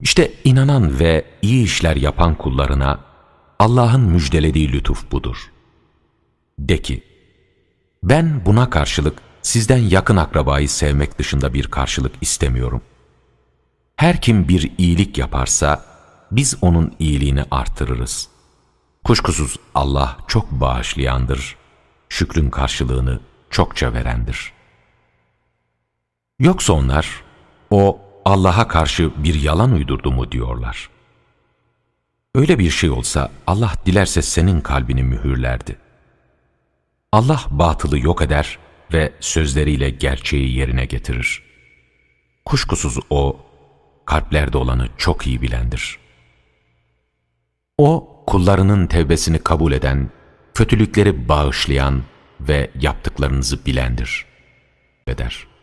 İşte inanan ve iyi işler yapan kullarına Allah'ın müjdelediği lütuf budur. De ki, ben buna karşılık sizden yakın akrabayı sevmek dışında bir karşılık istemiyorum. Her kim bir iyilik yaparsa biz onun iyiliğini artırırız. Kuşkusuz Allah çok bağışlayandır, şükrün karşılığını çokça verendir. Yoksa onlar, o Allah'a karşı bir yalan uydurdu mu diyorlar. Öyle bir şey olsa Allah dilerse senin kalbini mühürlerdi. Allah batılı yok eder ve sözleriyle gerçeği yerine getirir. Kuşkusuz O, kalplerde olanı çok iyi bilendir. O, kullarının tevbesini kabul eden, kötülükleri bağışlayan ve yaptıklarınızı bilendir. Eder.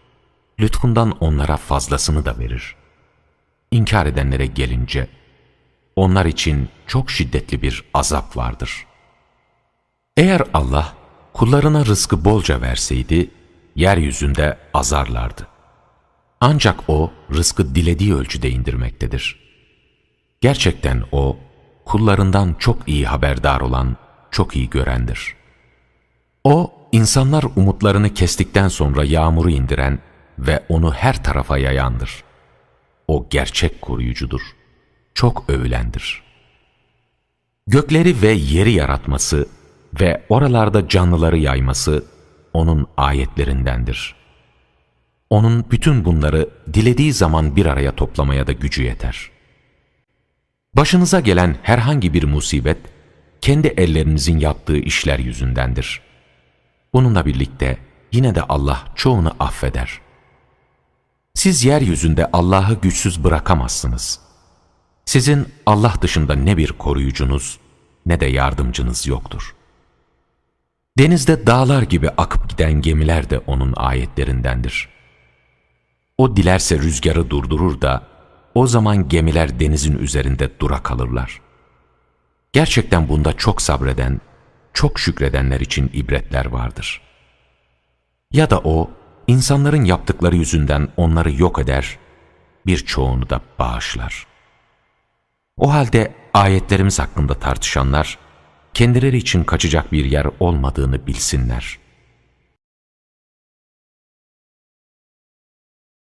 Lütfundan onlara fazlasını da verir. İnkar edenlere gelince, onlar için çok şiddetli bir azap vardır. Eğer Allah kullarına rızkı bolca verseydi, yeryüzünde azarlardı. Ancak O, rızkı dilediği ölçüde indirmektedir. Gerçekten O, kullarından çok iyi haberdar olan, çok iyi görendir. O, insanlar umutlarını kestikten sonra yağmuru indiren ve onu her tarafa yayandır. O gerçek koruyucudur. Çok övülendir. Gökleri ve yeri yaratması ve oralarda canlıları yayması O'nun ayetlerindendir. O'nun bütün bunları dilediği zaman bir araya toplamaya da gücü yeter. Başınıza gelen herhangi bir musibet, kendi ellerinizin yaptığı işler yüzündendir. Bununla birlikte yine de Allah çoğunu affeder. Siz yeryüzünde Allah'ı güçsüz bırakamazsınız. Sizin Allah dışında ne bir koruyucunuz ne de yardımcınız yoktur. Denizde dağlar gibi akıp giden gemiler de O'nun ayetlerindendir. O dilerse rüzgarı durdurur da o zaman gemiler denizin üzerinde dura kalırlar. Gerçekten bunda çok sabreden, çok şükredenler için ibretler vardır. Ya da o, insanların yaptıkları yüzünden onları yok eder, birçoğunu da bağışlar. O halde ayetlerimiz hakkında tartışanlar, kendileri için kaçacak bir yer olmadığını bilsinler.''